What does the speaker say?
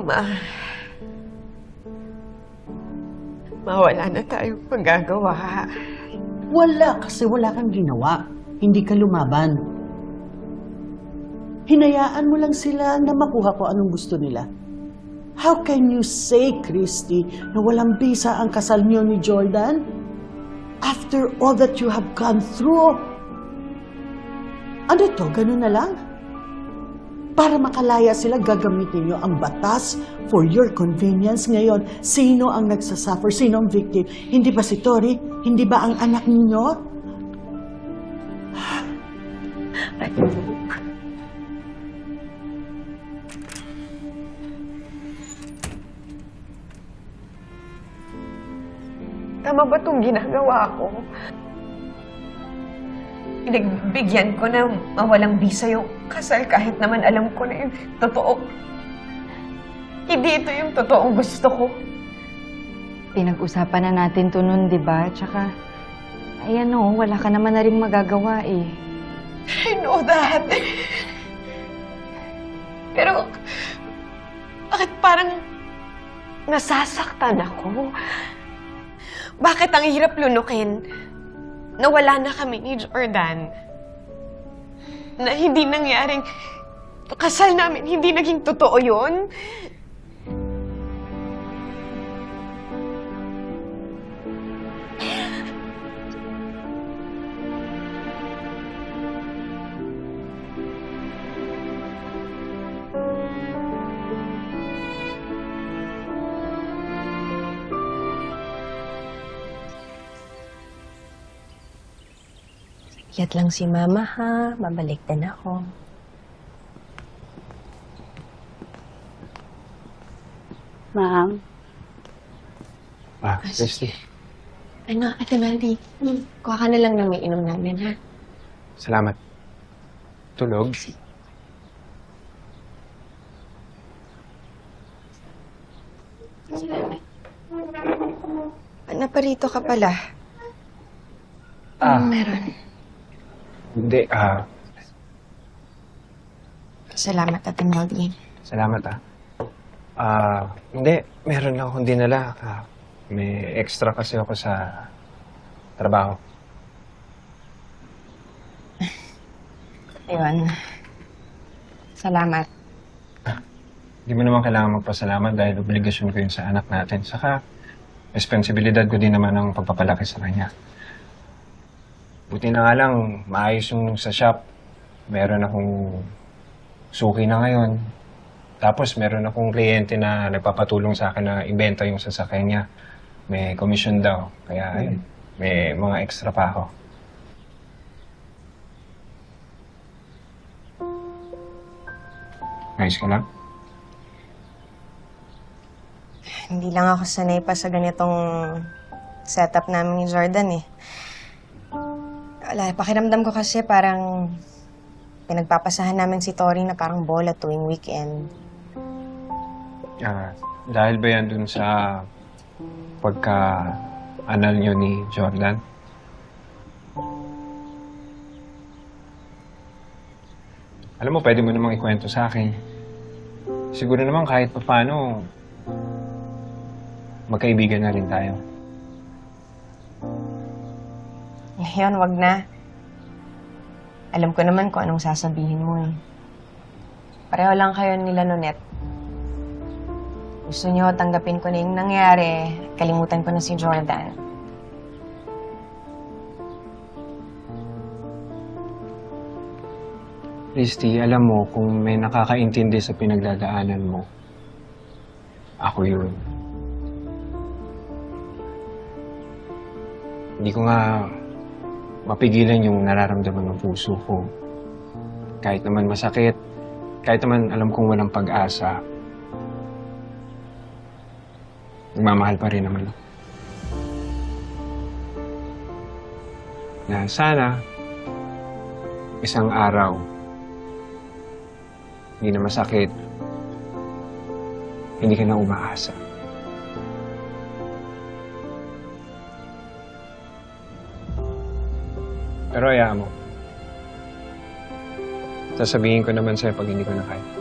Ma... Mawala na tayong magagawa. Wala, kasi wala kang ginawa. Hindi ka lumaban. Hinayaan mo lang sila na makuha ko anong gusto nila. How can you say, Christy, na walang bisa ang kasal niyo ni Jordan? After all that you have gone through. Ano to, ganun na lang? Para makalaya sila, gagamitin niyo ang batas for your convenience. Ngayon, sino ang nagsasuffer? Sino ang victim? Hindi ba si Tori? Hindi ba ang anak ninyo? Tama ba itong ginagawa ko? Pinagbigyan ko na mawalang bisa yung kasal kahit naman alam ko na yung totoo. Hindi ito yung totoong gusto ko. Pinag-usapan na natin to nun, di ba? Tsaka, ayan o, wala ka naman na rin magagawa eh. I know that. Pero, bakit parang nasasaktan ako? Bakit ang hirap lunukin na wala na kami ni Jordan? Na hindi nangyaring kasal namin, hindi naging totoo yun? Yat lang si Mama ha. Mabalik din ako. Ma'am, Ah, Christy. Ano, Ate Mandy? Kuha ka na lang ng may inom namin ha. Salamat. Tulog? Naparito ka pala. Ah, Meron. Hindi. Ah, Salamat, Ate Mandy. salamat ah. Ah, hindi. Meron lang akong dinala. Ah, may extra kasi ako sa trabaho. Ayun. Salamat. Hindi mo naman kailangan magpasalamat dahil obligasyon ko yun sa anak natin. Saka, responsibilidad ko din naman ang pagpapalaki sa kanya. Buti na nga lang, maayos yung sa shop. Meron akong suki na ngayon. Tapos meron akong kliyente na nagpapatulong sa akin na ibenta yung sasakyan niya. May commission daw. Kaya ayun, may mga extra pa ako. Ayos ka lang? Hindi lang ako sanay pa sa ganitong setup namin ni Jordan eh. Wala, pakiramdam ko kasi parang pinagpapasahan namin si Tori na parang bola tuwing weekend. Ah, dahil ba yan dun sa pagka-anal nyo ni Jordan? Alam mo, pwede mo namang ikwento sa akin. Siguro naman kahit pa paano, magkaibigan na rin tayo. Ngayon, wag na. Alam ko naman kung anong sasabihin mo eh. Pareho lang kayo nila Nonet. Gusto niyo tanggapin ko na yung nangyari. Kalimutan ko na si Jordan. Christy, alam mo, kung may nakakaintindi sa pinagdadaanan mo, ako yun. Hindi ko nga mapigilan yung nararamdaman ng puso ko. Kahit naman masakit, kahit naman alam kong walang pag-asa, nagmamahal pa rin naman ako. Na sana, isang araw, hindi na masakit, hindi ka na umaasa. Pero hayaan mo. Sasabihin ko naman sa'yo pag hindi ko na kaya.